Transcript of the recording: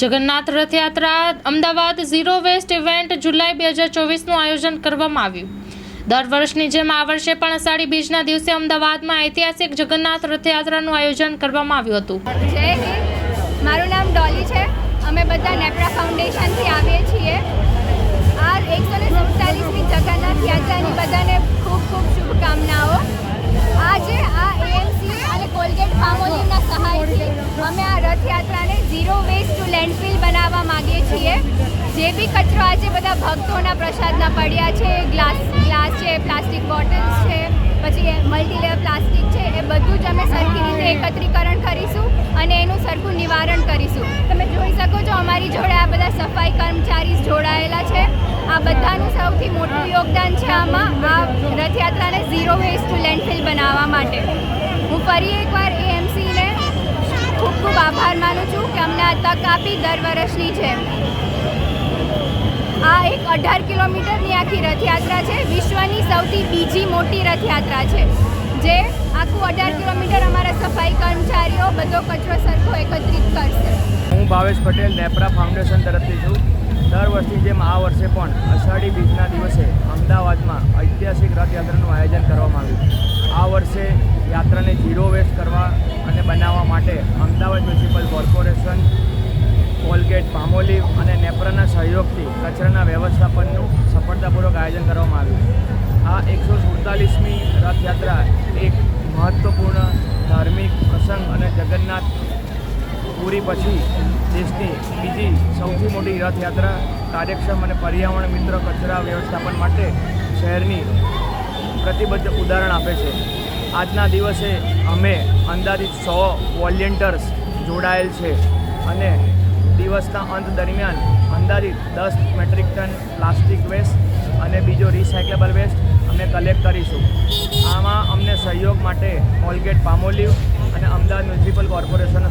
Jagannath Rathyatra Ahmedabad zero waste event જુલાઈ બે હજાર ચોવીસનું આયોજન કરવામાં આવ્યું. દર વર્ષની જેમ આ વર્ષે પણ અષાઢી બીજના દિવસે અમદાવાદમાં ઐતિહાસિક જગન્નાથ રથયાત્રાનું આયોજન કરવામાં આવ્યું હતું. મારું નામ ડોલી છે. અમે બધા નેપરા ફાઉન્ડેશનથી આવીએ છીએ. અમે આ રથયાત્રાને ઝીરો વેસ્ટ ટુ લેન્ડફિલ બનાવવા માગીએ છીએ. જે બી કચરો આજે બધા ભક્તોના પ્રસાદના પડ્યા છે, ગ્લાસ ગ્લાસ છે, પ્લાસ્ટિક બોટલ્સ છે, પછી મલ્ટીલેયર પ્લાસ્ટિક છે, એ બધું જ અમે સરખી રીતે એકત્રીકરણ કરીશું અને એનું સરખું નિવારણ કરીશું. તમે જોઈ શકો છો અમારી જોડે આ બધા સફાઈ કર્મચારી જોડાયેલા છે. આ બધાનું સૌથી મોટું યોગદાન છે આમાં, આ રથયાત્રાને ઝીરો વેસ્ટ ટુ લેન્ડફિલ બનાવવા માટે. હું ફરી એકવાર એએમસીને ખૂબ આભાર માનું છું કે અમને આ તક આપી દર વર્ષની છે આ એક અઢાર કિલોમીટરની આખી રથયાત્રા છે. વિશ્વની સૌથી બીજી મોટી રથયાત્રા છે, જે આખું અઢાર કિલોમીટર અમારા સફાઈ કર્મચારીઓ બધો કચરો સરખો એકત્રિત કરશે. હું ભાવેશ પટેલ, નેપરા ફાઉન્ડેશન તરફથી છું. દર વર્ષની જેમ આ વર્ષે પણ અષાઢી બીજના દિવસે અમદાવાદમાં ઐતિહાસિક રથયાત્રાનું આયોજન કરવામાં આવ્યું. આ વર્ષે યાત્રાને ઝીરો વેસ્ટ કરવા Ahmedabad municipal corporation, Colgate Palmolive અને નેપ્રાના સહયોગથી કચરાના વ્યવસ્થાપનનું સફળતાપૂર્વક આયોજન કરવામાં આવ્યું. આ એકસો સુડતાલીસમી રથયાત્રા એક મહત્ત્વપૂર્ણ ધાર્મિક પ્રસંગ અને જગન્નાથ પૂરી પછી દેશની બીજી સૌથી મોટી રથયાત્રા કાર્યક્ષમ અને પર્યાવરણ મિત્ર કચરા વ્યવસ્થાપન માટે શહેરની પ્રતિબદ્ધ ઉદાહરણ આપે છે. આજના દિવસે અમે અંદાજિત સો વોલેન્ટર્સ જોડાયેલ છે અને દિવસના અંત દરમિયાન અંદાજિત દસ મેટ્રિક ટન પ્લાસ્ટિક વેસ્ટ અને બીજો રિસાયકલેબલ વેસ્ટ અમે કલેક્ટ કરીશું. આમાં અમને સહયોગ માટે કોલગેટ પામોલીવ અને અમદાવાદ મ્યુનિસિપલ કોર્પોરેશનનો